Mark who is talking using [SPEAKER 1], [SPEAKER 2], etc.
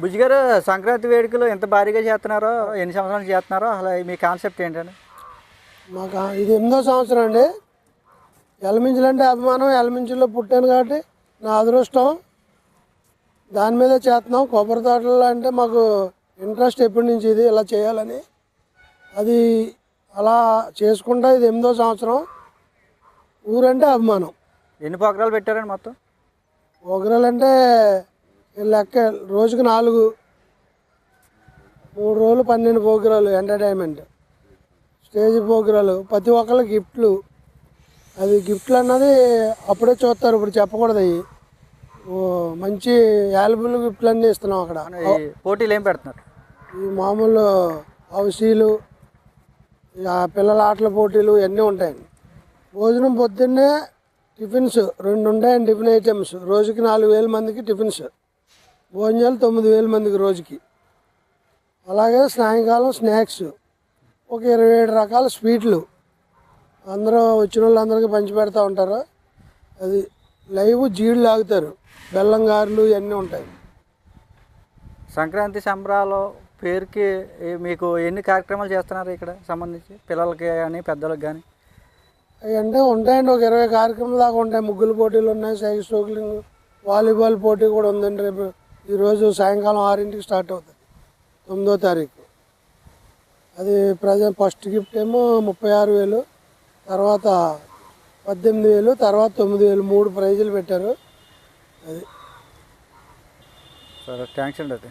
[SPEAKER 1] బుజ్జి గారు సంక్రాంతి వేడుకలు ఎంత భారీగా చేస్తున్నారో ఎన్ని సంవత్సరాలు చేస్తున్నారో అసలు మీ కాన్సెప్ట్ ఏంటండి
[SPEAKER 2] మాకు ఇది ఎనిమిదో సంవత్సరం అండి. ఎలమించులు అంటే అభిమానం ఎలమించుల్లో పుట్టాను కాబట్టి నా అదృష్టం. దాని మీదే చేస్తున్నాం. కొబ్బరి తోటలు అంటే మాకు ఇంట్రెస్ట్ ఎప్పటి నుంచి ఇది ఇలా చేయాలని. అది అలా చేసుకుంటా ఇది ఎనిమిదో సంవత్సరం. ఊరంటే అభిమానం.
[SPEAKER 1] ఎన్ని ప్రోగ్రాలు పెట్టారండి మొత్తం?
[SPEAKER 2] ఒకరాలు అంటే లెక్క రోజుకు నాలుగు మూడు రోజులు పన్నెండు ప్రోగ్రాలు ఎంటర్టైన్మెంట్. స్టేజ్ ప్రోగ్రాలు ప్రతి ఒక్కరు గిఫ్ట్లు. అది గిఫ్ట్లు అన్నది అప్పుడే చూస్తారు ఇప్పుడు చెప్పకూడదు అవి. మంచి యాల్బుల్ గిఫ్ట్లు అన్నీ ఇస్తున్నాం అక్కడ.
[SPEAKER 1] పోటీలు ఏం పెడుతున్నారు?
[SPEAKER 2] ఈ మామూలు హౌసీలు పిల్లల ఆటల పోటీలు ఇవన్నీ ఉంటాయండి భోజనం పొద్దున్నే టిఫిన్స్ రెండు ఉంటాయండి టిఫిన్ ఐటమ్స్. రోజుకి నాలుగు వేల మందికి టిఫిన్స్. భోజనాలు తొమ్మిది వేల మందికి రోజుకి. అలాగే సాయంకాలం స్నాక్స్. ఒక ఇరవై ఏడు రకాల స్వీట్లు. అందరూ వచ్చిన వాళ్ళందరికీ పంచి పెడతా ఉంటారు. అది లైవ్ జీళ్ళు లాగుతారు. బెల్లం గారెలు ఇవన్నీ ఉంటాయి.
[SPEAKER 1] సంక్రాంతి సంబరాలు పేరుకి మీకు ఎన్ని కార్యక్రమాలు చేస్తున్నారు ఇక్కడ సంబంధించి? పిల్లలకి కానీ పెద్దలకు కానీ
[SPEAKER 2] అవి అంటే ఉంటాయండి. ఒక ఇరవై కార్యక్రమాలు దాకా ఉంటాయి. ముగ్గులు పోటీలు ఉన్నాయి. సైకిల్ స్టోక్లింగ్ వాలీబాల్ పోటీ కూడా ఉందండి రేపు. ఈరోజు సాయంకాలం ఆరింటికి స్టార్ట్ అవుతుంది. తొమ్మిదో తారీఖు. అది ప్రజెంట్ ఫస్ట్ గిఫ్ట్ ఏమో ముప్పై ఆరు వేలు తర్వాత పద్దెనిమిది వేలు తర్వాత తొమ్మిది వేలు మూడు ప్రైజులు పెట్టారు. అది.
[SPEAKER 1] సరే థ్యాంక్స్ అండి అయితే.